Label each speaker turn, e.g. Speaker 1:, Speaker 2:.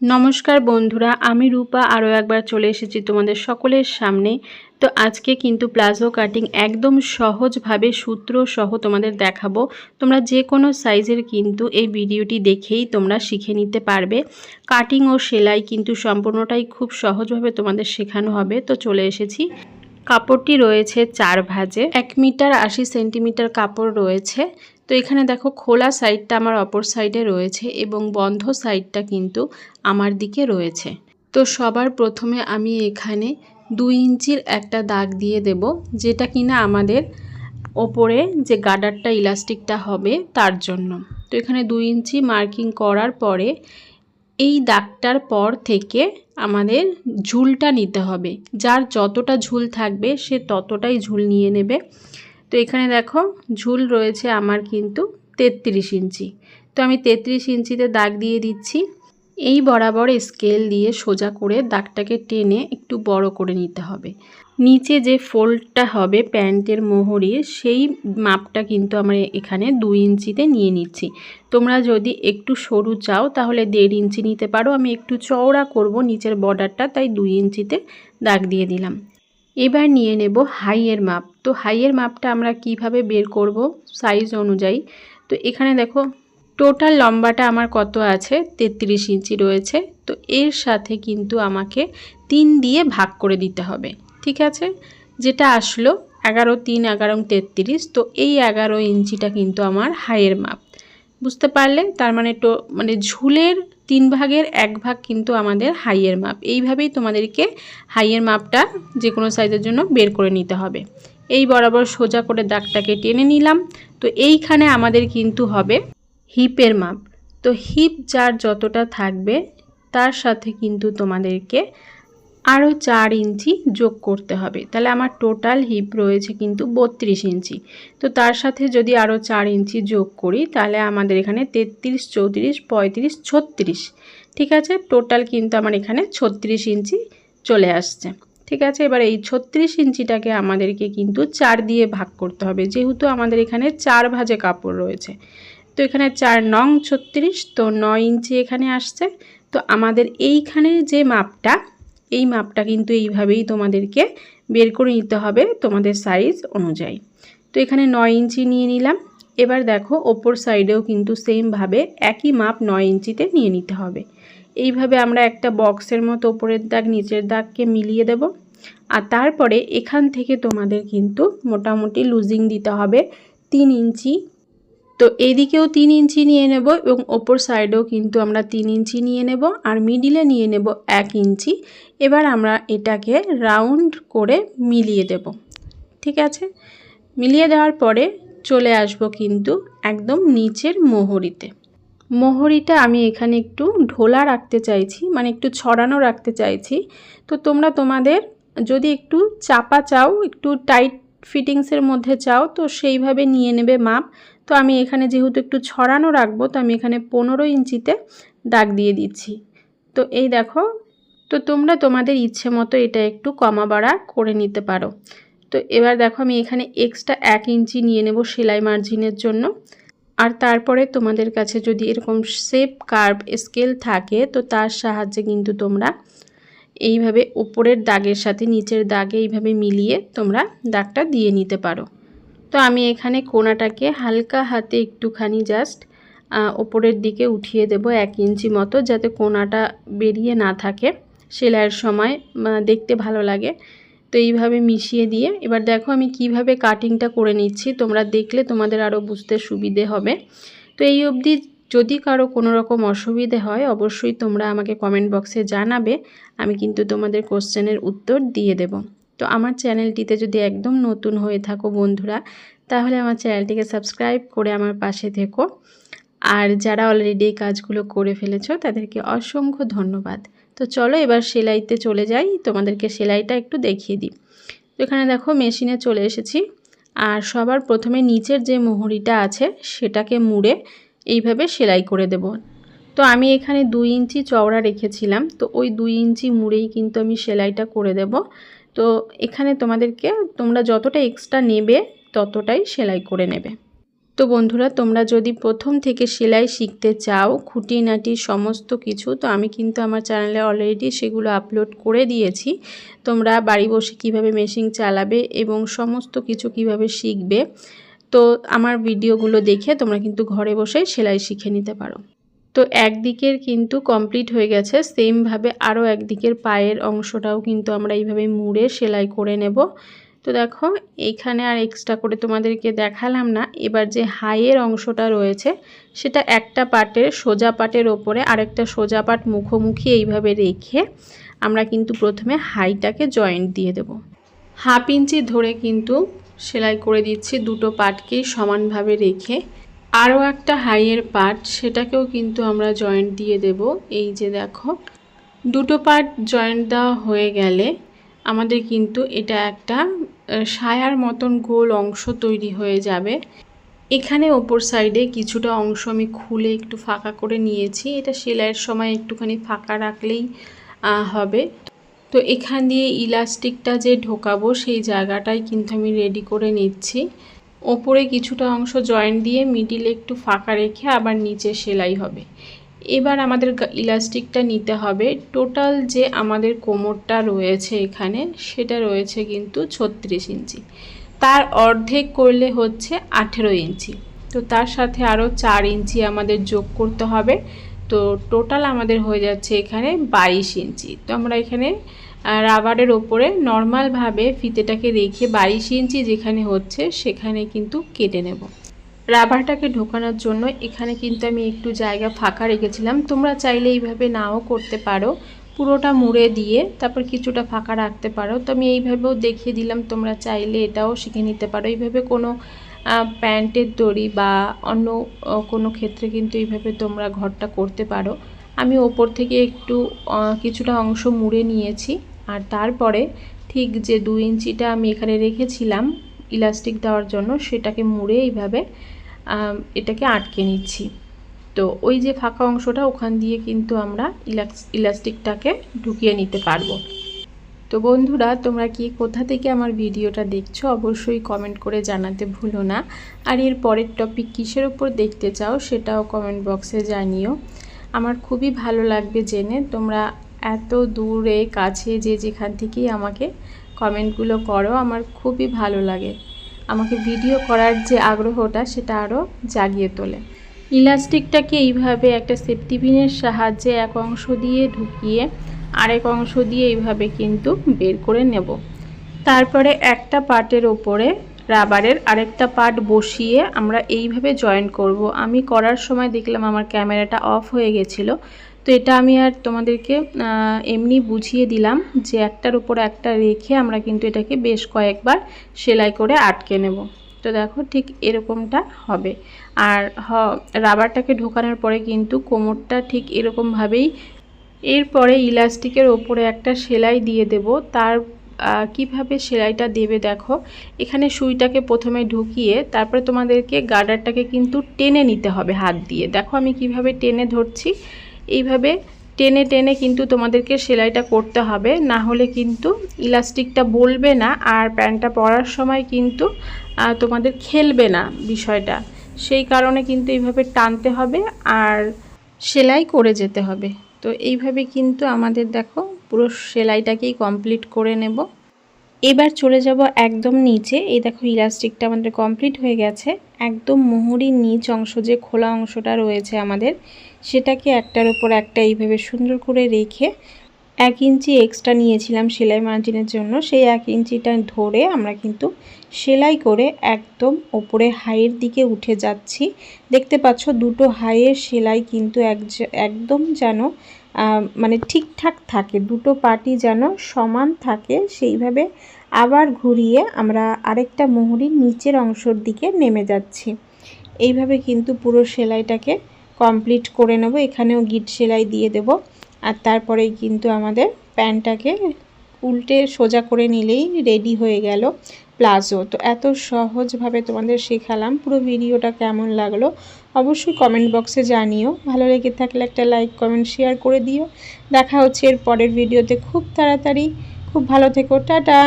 Speaker 1: নমস্কার বন্ধুরা, আমি রূপা, আরও একবার চলে এসেছি তোমাদের সকলের সামনে। তো আজকে কিন্তু প্লাজো কাটিং একদম সহজভাবে সূত্র সহ তোমাদের দেখাবো। তোমরা যে কোনো সাইজের কিন্তু এই ভিডিওটি দেখেই তোমরা শিখে নিতে পারবে। কাটিং ও সেলাই কিন্তু সম্পূর্ণটাই খুব সহজভাবে তোমাদের শেখানো হবে। তো চলে এসেছি। কাপড়টি রয়েছে চার ভাজে। এক মিটার আশি সেন্টিমিটার কাপড় রয়েছে। তো এখানে দেখো খোলা সাইডটা আমার অপর সাইডে রয়েছে এবং বন্ধ সাইডটা কিন্তু আমার দিকে রয়েছে। তো সবার প্রথমে আমি এখানে দুই ইঞ্চির একটা দাগ দিয়ে দেব, যেটা কিনা আমাদের ওপরে যে গার্ডারটা ইলাস্টিকটা হবে তার জন্য। তো এখানে দুই ইঞ্চি মার্কিং করার পরে এই দাগটার পর থেকে আমাদের ঝুলটা নিতে হবে। যার যতটা ঝুল থাকবে সে ততটাই ঝুল নিয়ে নেবে। তো এখানে দেখো ঝুল রয়েছে আমার কিন্তু তেত্রিশ ইঞ্চি। তো আমি তেত্রিশ ইঞ্চিতে দাগ দিয়ে দিচ্ছি। এই বরাবর স্কেল দিয়ে সোজা করে দাগটাকে টেনে একটু বড় করে নিতে হবে। নিচে যে ফোল্ডটা হবে প্যান্টের মোহরির সেই মাপটা কিন্তু আমরা এখানে দুই ইঞ্চিতে নিয়ে নিচ্ছি। তোমরা যদি একটু সরু চাও তাহলে দেড় ইঞ্চি নিতে পারো। আমি একটু চওড়া করব, নিচের বর্ডারটা, তাই দুই ইঞ্চিতে দাগ দিয়ে দিলাম। এবার নিয়ে নেব হাইয়ের মাপ। তো হাইয়ের মাপটা আমরা কীভাবে বের করব সাইজ অনুযায়ী? তো এখানে দেখো টোটাল লম্বাটা আমার কত আছে? তেত্রিশ ইঞ্চি রয়েছে। তো এর সাথে কিন্তু আমাকে তিন দিয়ে ভাগ করে দিতে হবে। ঠিক আছে? যেটা আসলো এগারো তিন এগারো তেত্রিশ। তো এই এগারো ইঞ্চিটা কিন্তু আমার হাইয়ের মাপ। বুঝতে পারলে? তার মানে টো মানে ঝুলের তিন ভাগের এক ভাগ কিন্তু আমাদের হাইয়ের মাপ। এইভাবেই তোমাদেরকে হাইয়ের মাপটা যে কোনো সাইজের জন্য বের করে নিতে হবে। এই বরাবর সোজা করে দাগটাকে টেনে নিলাম। তো এইখানে আমাদের কিন্তু হবে হিপের মাপ। তো হিপ যার যতটা থাকবে, তার সাথে কিন্তু তোমাদেরকে আরও চার ইঞ্চি যোগ করতে হবে। তাহলে আমার টোটাল হিপ রয়েছে কিন্তু বত্রিশ ইঞ্চি। তো তার সাথে যদি আরও চার ইঞ্চি যোগ করি, তাহলে আমাদের এখানে তেত্রিশ, চৌত্রিশ, পঁয়ত্রিশ, ছত্রিশ, ঠিক আছে? টোটাল কিন্তু আমার এখানে ছত্রিশ ইঞ্চি চলে আসছে, ঠিক আছে? এবার এই ছত্রিশ ইঞ্চিটাকে আমাদেরকে কিন্তু চার দিয়ে ভাগ করতে হবে। যেহেতু আমাদের এখানে চার ভাজে কাপড় রয়েছে। তো এখানে চার নং ছত্রিশ, তো নয় ইঞ্চি এখানে আসছে। তো আমাদের এইখানের যে মাপটা এই মাপটা কিন্তু এইভাবেই তোমাদেরকে বের করে নিতে হবে তোমাদের সাইজ অনুযায়ী। তো এখানে নয় ইঞ্চি নিয়ে নিলাম। এবার দেখো ওপর সাইডেও কিন্তু সেমভাবে একই মাপ নয় ইঞ্চিতে নিয়ে নিতে হবে। এইভাবে আমরা একটা বক্সের মতো ওপরের দাগ, নিচের দাগকে মিলিয়ে দেব। আর তারপরে এখান থেকে তোমাদের কিন্তু মোটামুটি লুজিং দিতে হবে তিন ইঞ্চি তো এদিকেও তিন ইঞ্চি নিয়ে নেব এবং ওপর সাইডেও কিন্তু আমরা তিন ইঞ্চি নিয়ে নেব আর মিডিলে নিয়ে নেব এক ইঞ্চি। এবার আমরা এটাকে রাউন্ড করে মিলিয়ে দেব। ঠিক আছে? মিলিয়ে দেওয়ার পরে চলে আসব কিন্তু একদম নিচের মোহরিতে। মোহরিটা আমি এখানে একটু ঢোলা রাখতে চাইছি মানে একটু ছড়ানো রাখতে চাইছি। তো তোমরা তোমাদের যদি একটু চাপা চাও, একটু টাইট ফিটিংসের মধ্যে চাও, তো সেইভাবে নিয়ে নেবে মাপ। তো আমি এখানে যেহেতু একটু ছড়ানো রাখব, তো আমি এখানে পনেরো ইঞ্চিতে দাগ দিয়ে দিচ্ছি। তো এই দেখো, তো তোমরা তোমাদের ইচ্ছে মতো এটা একটু কমা বাড়া করে নিতে পারো। তো এবার দেখো, আমি এখানে এক্সট্রা এক ইঞ্চি নিয়ে নেব সেলাই মার্জিনের জন্য। আর তারপরে তোমাদের কাছে যদি এরকম শেপ কার্ভ স্কেল থাকে, তো তার সাহায্যে কিন্তু তোমরা এইভাবে ওপরের দাগের সাথে নিচের দাগে এইভাবে মিলিয়ে তোমরা দাগটা দিয়ে নিতে পারো। তো আমি এখানে কোনাটাকে হালকা হাতে একটুখানি জাস্ট ওপরের দিকে উঠিয়ে দেব এক ইঞ্চি মতো যাতে কোনাটা বেরিয়ে না থাকে। সেলাইয়ের সময় দেখতে ভালো লাগে। তো এইভাবে মিশিয়ে দিয়ে, এবার দেখো আমি কীভাবে কাটিংটা করে নিচ্ছি, তোমরা দেখলে তোমাদের আরও বুঝতে সুবিধে হবে। তো এই অবধি যদি কারও কোনো রকম অসুবিধে হয়, অবশ্যই তোমরা আমাকে কমেন্ট বক্সে জানাবে, আমি কিন্তু তোমাদের কোশ্চেনের উত্তর দিয়ে দেব। তো আমার চ্যানেলটিতে যদি একদম নতুন হয়ে থাকো বন্ধুরা, তাহলে আমার চ্যানেলটিকে সাবস্ক্রাইব করে আমার পাশে থেকো। আর যারা অলরেডি এই কাজগুলো করে ফেলেছ, তাদেরকে অসংখ্য ধন্যবাদ। তো চলো এবার সেলাইতে চলে যাই, তোমাদেরকে সেলাইটা একটু দেখিয়ে দিই। তো এখানে দেখো মেশিনে চলে এসেছি। আর সবার প্রথমে নিচের যে মোহরিটা আছে, সেটাকে মুড়ে এইভাবে সেলাই করে দেব। তো আমি এখানে দুই ইঞ্চি চওড়া রেখেছিলাম, তো ওই দুই ইঞ্চি মুড়েই কিন্তু আমি সেলাইটা করে দেব। তো এখানে তোমাদেরকে তোমরা যতটা এক্সট্রা নেবে, ততটাই সেলাই করে নেবে। তো বন্ধুরা, তোমরা যদি প্রথম থেকে সেলাই শিখতে চাও, খুঁটিনাটি সমস্ত কিছু, তো আমি কিন্তু আমার চ্যানেলে অলরেডি সেগুলো আপলোড করে দিয়েছি। তোমরা বাড়ি বসে কীভাবে মেশিন চালাবে এবং সমস্ত কিছু কীভাবে শিখবে, তো আমার ভিডিওগুলো দেখে তোমরা কিন্তু ঘরে বসে সেলাই শিখে নিতে পারো। তো একদিকের কিন্তু কমপ্লিট হয়ে গেছে সেমভাবে আরও একদিকের পায়ের অংশটাও কিন্তু আমরা এইভাবে মুড়ে সেলাই করে নেব। তো দেখো এইখানে আর এক্সট্রা করে তোমাদেরকে দেখালাম না, এবার যে হাইয়ের অংশটা রয়েছে, সেটা একটা পাটের সোজা পাটের ওপরে আরেকটা সোজা পাট মুখোমুখি এইভাবে রেখে আমরা কিন্তু প্রথমে হাইটাকে জয়েন্ট দিয়ে দেব। হাফ ইঞ্চি ধরে কিন্তু সেলাই করে দিচ্ছি দুটো পাটকেই সমানভাবে রেখে। আরও একটা হাইয়ের পার্ট, সেটাকেও কিন্তু আমরা জয়েন্ট দিয়ে দেব। এই যে দেখো, দুটো পার্ট জয়েন্ট দেওয়া হয়ে গেলে আমাদের কিন্তু এটা একটা সায়ার মতন গোল অংশ তৈরি হয়ে যাবে। এখানে ওপর সাইডে কিছুটা অংশ আমি খুলে একটু ফাঁকা করে নিয়েছি। এটা সেলাইয়ের সময় একটুখানি ফাঁকা রাখলেই হবে। তো এখান দিয়ে ইলাস্টিকটা যে ঢোকাবো, সেই জায়গাটাই কিন্তু আমি রেডি করে নিচ্ছি। ওপরে কিছুটা অংশ জয়েন্ট দিয়ে মিডিলে একটু ফাঁকা রেখে আবার নিচে সেলাই হবে। এবার আমাদের ইলাস্টিকটা নিতে হবে। টোটাল যে আমাদের কোমরটা রয়েছে এখানে, সেটা রয়েছে কিন্তু ছত্রিশ ইঞ্চি। তার অর্ধেক করলে হচ্ছে আঠেরো ইঞ্চি। তো তার সাথে আরও চার ইঞ্চি আমাদের যোগ করতে হবে। তো টোটাল আমাদের হয়ে যাচ্ছে এখানে বাইশ ইঞ্চি। তো আমরা এখানে রাবারের ওপরে নর্মালভাবে ফিতেটাকে রেখে বাইশ ইঞ্চি যেখানে হচ্ছে সেখানে কিন্তু কেটে নেব। রাবারটাকে ঢোকানোর জন্য এখানে কিন্তু আমি একটু জায়গা ফাঁকা রেখেছিলাম। তোমরা চাইলে এইভাবে নাও করতে পারো। পুরোটা মুড়ে দিয়ে তারপর কিছুটা ফাঁকা রাখতে পারো। তো আমি এইভাবেও দেখিয়ে দিলাম, তোমরা চাইলে এটাও শিখে নিতে পারো। এইভাবে কোনো প্যান্টের দড়ি বা অন্য কোনো ক্ষেত্রে কিন্তু এইভাবে তোমরা ঘরটা করতে পারো। আমি ওপর থেকে একটু কিছুটা অংশ মুড়ে নিয়েছি। আর তারপরে ঠিক যে দু ইঞ্চিটা আমি এখানে রেখেছিলাম ইলাস্টিক দেওয়ার জন্য, সেটাকে মুড়ে এইভাবে এটাকে আটকে নিচ্ছি। তো ওই যে ফাঁকা অংশটা, ওখান দিয়ে কিন্তু আমরা ইলাস ইলাস্টিকটাকে ঢুকিয়ে নিতে পারব। তো বন্ধুরা, তোমরা কি কোথা থেকে আমার ভিডিওটা দেখছ, অবশ্যই কমেন্ট করে জানাতে ভুলো না। আর এর পরের টপিক কিসের ওপর দেখতে চাও, সেটাও কমেন্ট বক্সে জানিও। আমার খুবই ভালো লাগবে জেনে তোমরা এত দূরে, কাছে যে যেখান থেকেই আমাকে কমেন্টগুলো করো, আমার খুবই ভালো লাগে। আমাকে ভিডিও করার যে আগ্রহটা, সেটা আরও জাগিয়ে তোলে। ইলাস্টিকটাকে এইভাবে একটা সেফটি পিনের সাহায্যে এক অংশ দিয়ে ঢুকিয়ে আরেক অংশ দিয়ে এইভাবে কিন্তু বের করে নেব। তারপরে একটা পার্টের ওপরে রাবারের আরেকটা পার্ট বসিয়ে আমরা এইভাবে জয়েন করব। আমি করার সময় দেখলাম আমার ক্যামেরাটা অফ হয়ে গেছিল। তো এটা আমি আর তোমাদেরকে এমনি বুঝিয়ে দিলাম যে একটার উপর একটা রেখে আমরা কিন্তু এটাকে বেশ কয়েকবার সেলাই করে আটকে নেব। তো দেখো ঠিক এরকমটা হবে। আর হ, রাবারটাকে ঢোকানোর পরে কিন্তু কোমরটা ঠিক এরকমভাবেই এরপরে ইলাস্টিকের ওপরে একটা সেলাই দিয়ে দেব। তার কীভাবে সেলাইটা দেবে দেখো। এখানে সুইটাকে প্রথমে ঢুকিয়ে তারপরে তোমাদেরকে গার্ডারটাকে কিন্তু টেনে নিতে হবে হাত দিয়ে। দেখো আমি কীভাবে টেনে ধরছি। এইভাবে টেনে টেনে কিন্তু তোমাদেরকে সেলাইটা করতে হবে। না হলে কিন্তু ইলাস্টিকটা বলবে না আর প্যান্টটা পরার সময় কিন্তু তোমাদের খেলবে না বিষয়টা। সেই কারণে কিন্তু এইভাবে টানতে হবে আর সেলাই করে যেতে হবে। তো এইভাবে কিন্তু আমাদের দেখো পুরো সেলাইটাকেই কমপ্লিট করে নেব। এবার চলে যাব একদম নিচে। এই দেখো ইলাস্টিকটা আমাদের কমপ্লিট হয়ে গেছে। একদম মোহরির নিচ অংশ যে খোলা অংশটা রয়েছে আমাদের, সেটাকে একটার উপর একটা এইভাবে সুন্দর করে রেখে এক ইঞ্চি এক্সট্রা নিয়েছিলাম সেলাই মার্জিনের জন্য। সেই এক ইঞ্চিটা ধরে আমরা কিন্তু সেলাই করে একদম ওপরে হাইয়ের দিকে উঠে যাচ্ছি। দেখতে পাচ্ছ দুটো হাইয়ের সেলাই কিন্তু এক একদম যেন মানে ঠিকঠাক থাকে। দুটো পাটি যেন সমান থাকে। সেইভাবে আবার ঘুরিয়ে আমরা আরেকটা মোহরির নিচের অংশর দিকে নেমে যাচ্ছি। এইভাবে কিন্তু পুরো সেলাইটাকে কমপ্লিট করে নেব। এখানেও গিট সেলাই দিয়ে দেব। আর তারপরেই কিন্তু আমাদের প্যান্টটাকে উল্টে সোজা করে নিলেই রেডি হয়ে গেল প্লাজো। তো এত সহজভাবে তোমাদের শেখালাম, পুরো ভিডিওটা কেমন লাগল অবশ্যই কমেন্ট বক্সে জানিও। ভালো লেগে থাকলে একটা লাইক কমেন্ট শেয়ার করে দিও। দেখা হচ্ছে এর পরের ভিডিওতে খুব তাড়াতাড়ি। খুব ভালো থেকো, টাটা!